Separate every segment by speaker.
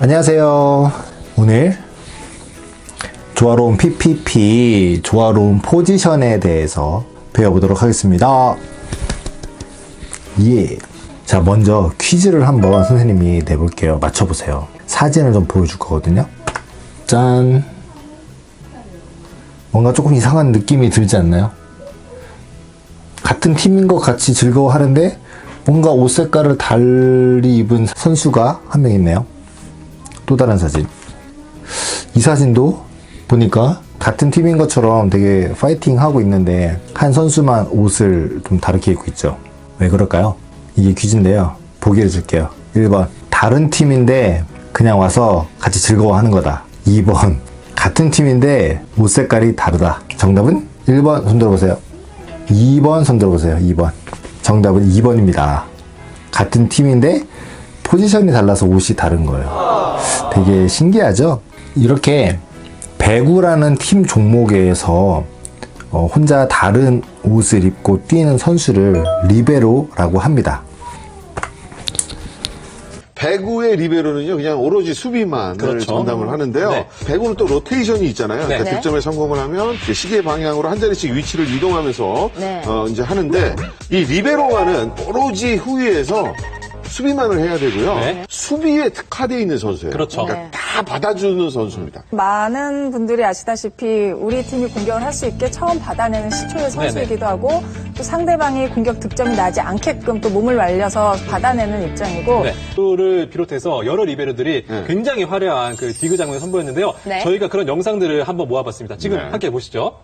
Speaker 1: 안녕하세요. 오늘 조화로운 PPP, 조화로운 포지션에 대해서 배워보도록 하겠습니다. 예. 자, 먼저 퀴즈를 한번 선생님이 내볼게요. 맞춰보세요. 사진을 좀 보여줄 거거든요. 짠. 뭔가 조금 이상한 느낌이 들지 않나요? 같은 팀인 것 같이 즐거워하는데 뭔가 옷 색깔을 달리 입은 선수가 한 명 있네요. 또 다른 사진. 이 사진도 보니까 같은 팀인 것처럼 되게 파이팅 하고 있는데 한 선수만 옷을 좀 다르게 입고 있죠. 왜 그럴까요? 이게 퀴즈인데요. 보기를 줄게요. 1번. 다른 팀인데 그냥 와서 같이 즐거워하는 거다. 2번. 같은 팀인데 옷 색깔이 다르다. 정답은 1번 손 들어 보세요. 2번 손 들어 보세요. 2번. 정답은 2번입니다. 같은 팀인데 포지션이 달라서 옷이 다른 거예요. 되게 신기하죠? 이렇게 배구라는 팀 종목에서 어, 혼자 다른 옷을 입고 뛰는 선수를 리베로라고 합니다.
Speaker 2: 배구의 리베로는요, 그냥 오로지 수비만을
Speaker 3: 그렇죠.
Speaker 2: 전담을 하는데요.
Speaker 3: 네.
Speaker 2: 배구는 또 로테이션이 있잖아요.
Speaker 3: 네.
Speaker 2: 그러니까
Speaker 4: 네.
Speaker 2: 득점에 성공을 하면 시계 방향으로 한 자리씩 위치를 이동하면서
Speaker 4: 네.
Speaker 2: 어, 이제 하는데 이 리베로와는 오로지 후위에서 수비만을 해야 되고요.
Speaker 3: 네.
Speaker 2: 수비에 특화되어 있는 선수예요.
Speaker 3: 그렇죠.
Speaker 2: 그러니까
Speaker 4: 네.
Speaker 2: 다 받아주는 선수입니다.
Speaker 4: 많은 분들이 아시다시피 우리 팀이 공격을 할 수 있게 처음 받아내는 시초의 선수이기도 하고 또 상대방이 공격 득점이 나지 않게끔 또 몸을 말려서 받아내는 입장이고
Speaker 3: 네. 를 비롯해서 여러 리베로들이
Speaker 2: 네.
Speaker 3: 굉장히 화려한 그 디그 장면을 선보였는데요.
Speaker 4: 네.
Speaker 3: 저희가 그런 영상들을 한번 모아봤습니다. 지금
Speaker 2: 네.
Speaker 3: 함께 보시죠.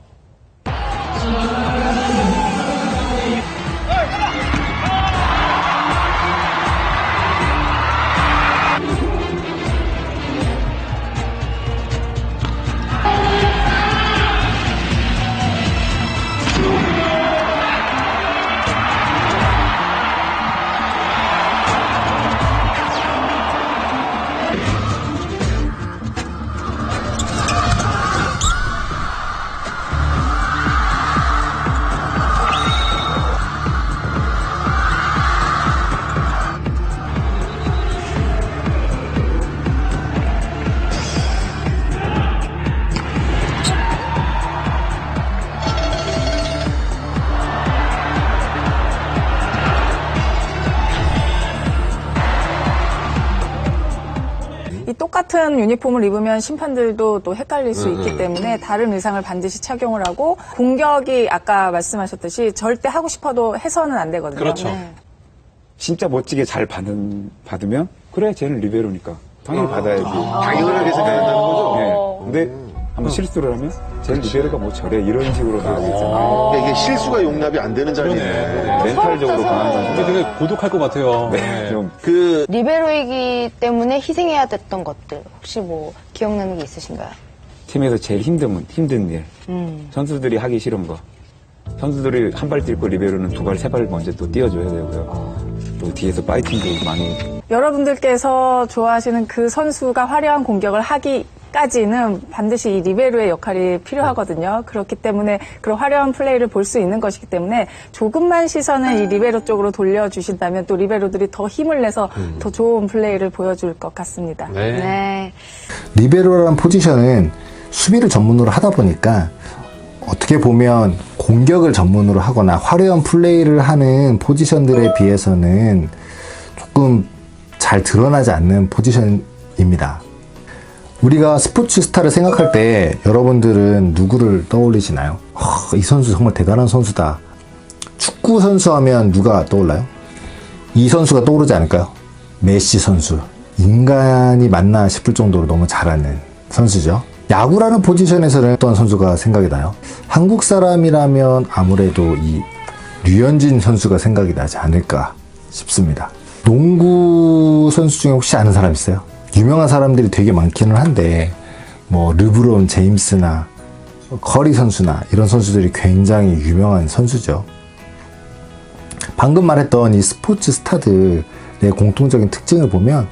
Speaker 4: 똑같은 유니폼을 입으면 심판들도 또 헷갈릴 수 있기 때문에 다른 의상을 반드시 착용을 하고 공격이 아까 말씀하셨듯이 절대 하고 싶어도 해서는 안 되거든요.
Speaker 3: 그렇죠.
Speaker 4: 네.
Speaker 5: 진짜 멋지게 잘 받은, 받으면 그래 쟤는 리베로니까 당연히 받아야지.
Speaker 2: 당연하게 생각한다는 거죠.
Speaker 5: 네. 근데 한번 실수를 하면 쟤는 리베로가 뭐 저래 이런 식으로 나가겠잖아요.
Speaker 2: 그러니까 이게 실수가 용납이 안 되는 자리네.
Speaker 5: 멘탈적으로 강한
Speaker 3: 이게
Speaker 5: 선수가
Speaker 3: 되게 고독할 것 같아요.
Speaker 5: 네, 좀
Speaker 2: 그
Speaker 6: 리베로이기 때문에 희생해야 됐던 것들 혹시 뭐 기억나는 게 있으신가요?
Speaker 5: 팀에서 제일 힘든 힘든 일.
Speaker 6: 음.
Speaker 5: 선수들이 하기 싫은 거. 선수들이 한발 뛰고 리베로는 두 발, 세 발 먼저 또 뛰어줘야 되고요. 또 뒤에서 파이팅도 많이
Speaker 4: 여러분들께서 좋아하시는 그 선수가 화려한 공격을 하기 까지는 반드시 이 리베로의 역할이 필요하거든요. 그렇기 때문에 그런 화려한 플레이를 볼 수 있는 것이기 때문에 조금만 시선을 이 리베로 쪽으로 돌려주신다면 또 리베로들이 더 힘을 내서 더 좋은 플레이를 보여줄 것 같습니다.
Speaker 3: 네.
Speaker 6: 네.
Speaker 1: 리베로라는 포지션은 수비를 전문으로 하다 보니까 어떻게 보면 공격을 전문으로 하거나 화려한 플레이를 하는 포지션들에 비해서는 조금 잘 드러나지 않는 포지션입니다. 우리가 스포츠 스타를 생각할 때 여러분들은 누구를 떠올리시나요? 허, 이 선수 정말 대단한 선수다. 축구 선수 하면 누가 떠올라요? 이 선수가 떠오르지 않을까요? 메시 선수. 인간이 맞나 싶을 정도로 너무 잘하는 선수죠. 야구라는 포지션에서는 어떤 선수가 생각이 나요? 한국 사람이라면 아무래도 이 류현진 선수가 생각이 나지 않을까 싶습니다. 농구 선수 중에 혹시 아는 사람 있어요? 유명한 사람들이 되게 많기는 한데, 뭐, 르브론 제임스나 커리 선수나 이런 선수들이 굉장히 유명한 선수죠. 방금 말했던 이 스포츠 스타들의 공통적인 특징을 보면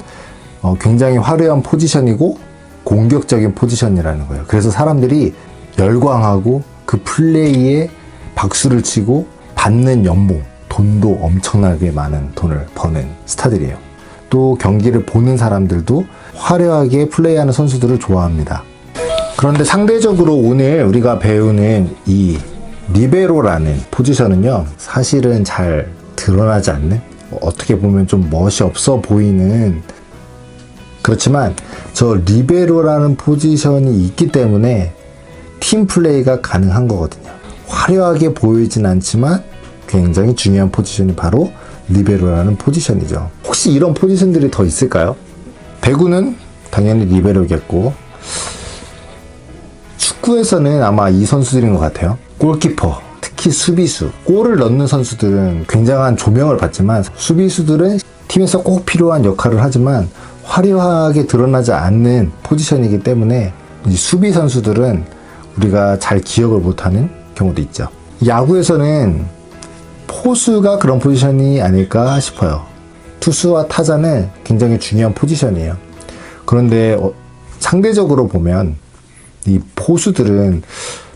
Speaker 1: 어, 굉장히 화려한 포지션이고 공격적인 포지션이라는 거예요. 그래서 사람들이 열광하고 그 플레이에 박수를 치고 받는 연봉, 돈도 엄청나게 많은 돈을 버는 스타들이에요. 또 경기를 보는 사람들도 화려하게 플레이하는 선수들을 좋아합니다. 그런데 상대적으로 오늘 우리가 배우는 이 리베로라는 포지션은요, 사실은 잘 드러나지 않는, 어떻게 보면 좀 멋이 없어 보이는, 그렇지만 저 리베로라는 포지션이 있기 때문에 팀 플레이가 가능한 거거든요. 화려하게 보이진 않지만 굉장히 중요한 포지션이 바로 리베로라는 포지션이죠. 혹시 이런 포지션들이 더 있을까요? 배구는 당연히 리베로겠고 축구에서는 아마 이 선수들인 것 같아요. 골키퍼, 특히 수비수, 골을 넣는 선수들은 굉장한 조명을 받지만 수비수들은 팀에서 꼭 필요한 역할을 하지만 화려하게 드러나지 않는 포지션이기 때문에 이 수비 선수들은 우리가 잘 기억을 못하는 경우도 있죠. 야구에서는 포수가 그런 포지션이 아닐까 싶어요. 투수와 타자는 굉장히 중요한 포지션이에요. 그런데 어, 상대적으로 보면 이 포수들은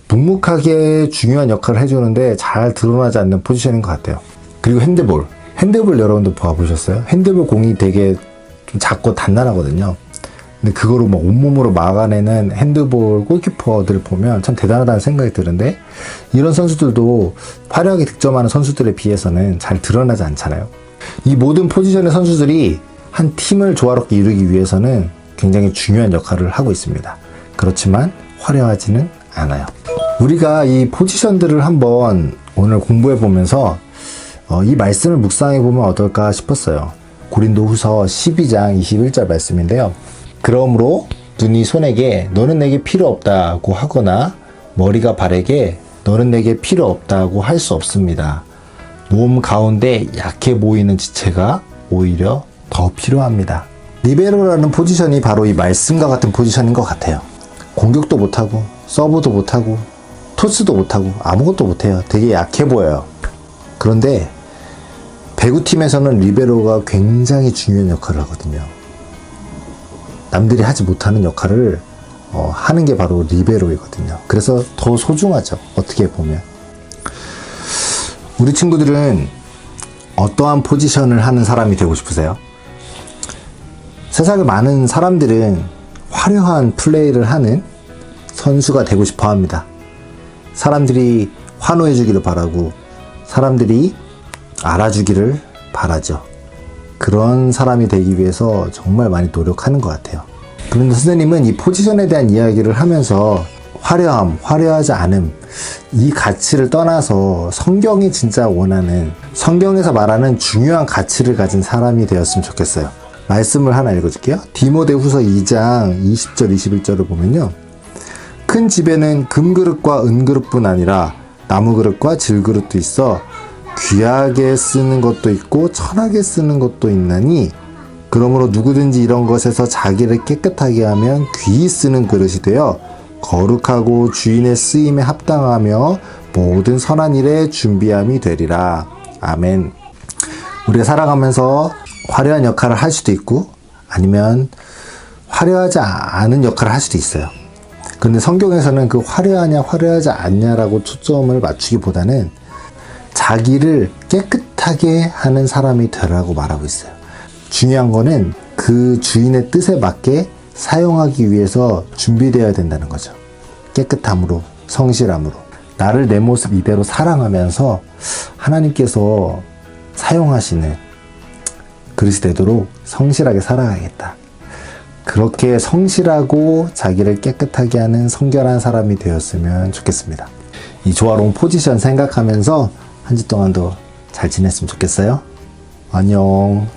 Speaker 1: 묵묵하게 중요한 역할을 해주는데 잘 드러나지 않는 포지션인 것 같아요. 그리고 핸드볼. 핸드볼 여러분들 봐보셨어요? 핸드볼 공이 되게 좀 작고 단단하거든요. 근데 그거로 막 온몸으로 막아내는 핸드볼 골키퍼들을 보면 참 대단하다는 생각이 드는데 이런 선수들도 화려하게 득점하는 선수들에 비해서는 잘 드러나지 않잖아요. 이 모든 포지션의 선수들이 한 팀을 조화롭게 이루기 위해서는 굉장히 중요한 역할을 하고 있습니다. 그렇지만 화려하지는 않아요. 우리가 이 포지션들을 한번 오늘 공부해 보면서 어, 이 말씀을 묵상해 보면 어떨까 싶었어요. 고린도 후서 12장 21절 말씀인데요. 그러므로 눈이 손에게 너는 내게 필요 없다고 하거나 머리가 발에게 너는 내게 필요 없다고 할 수 없습니다. 몸 가운데 약해 보이는 지체가 오히려 더 필요합니다. 리베로라는 포지션이 바로 이 말씀과 같은 포지션인 것 같아요. 공격도 못하고 서브도 못하고 토스도 못하고 아무것도 못해요. 되게 약해 보여요. 그런데 배구팀에서는 리베로가 굉장히 중요한 역할을 하거든요. 남들이 하지 못하는 역할을 어, 하는 게 바로 리베로이거든요. 그래서 더 소중하죠. 어떻게 보면. 우리 친구들은 어떠한 포지션을 하는 사람이 되고 싶으세요? 세상에 많은 사람들은 화려한 플레이를 하는 선수가 되고 싶어 합니다. 사람들이 환호해 주기를 바라고 사람들이 알아주기를 바라죠. 그런 사람이 되기 위해서 정말 많이 노력하는 것 같아요. 그런데 선생님은 이 포지션에 대한 이야기를 하면서 화려함, 화려하지 않음, 이 가치를 떠나서 성경이 진짜 원하는 성경에서 말하는 중요한 가치를 가진 사람이 되었으면 좋겠어요. 말씀을 하나 읽어줄게요. 디모데 후서 2장 20절, 21절을 보면요. 큰 집에는 금그릇과 은그릇뿐 아니라 나무그릇과 질그릇도 있어 귀하게 쓰는 것도 있고 천하게 쓰는 것도 있나니 그러므로 누구든지 이런 것에서 자기를 깨끗하게 하면 귀히 쓰는 그릇이 되어 거룩하고 주인의 쓰임에 합당하며 모든 선한 일에 준비함이 되리라. 아멘. 우리가 살아가면서 화려한 역할을 할 수도 있고 아니면 화려하지 않은 역할을 할 수도 있어요. 근데 성경에서는 그 화려하냐 화려하지 않냐라고 초점을 맞추기보다는 자기를 깨끗하게 하는 사람이 되라고 말하고 있어요. 중요한 거는 그 주인의 뜻에 맞게 사용하기 위해서 준비되어야 된다는 거죠. 깨끗함으로, 성실함으로. 나를 내 모습 이대로 사랑하면서 하나님께서 사용하시는 그릇이 되도록 성실하게 살아가야겠다. 그렇게 성실하고 자기를 깨끗하게 하는 성결한 사람이 되었으면 좋겠습니다. 이 조화로운 포지션 생각하면서 한 주 동안도 잘 지냈으면 좋겠어요. 안녕.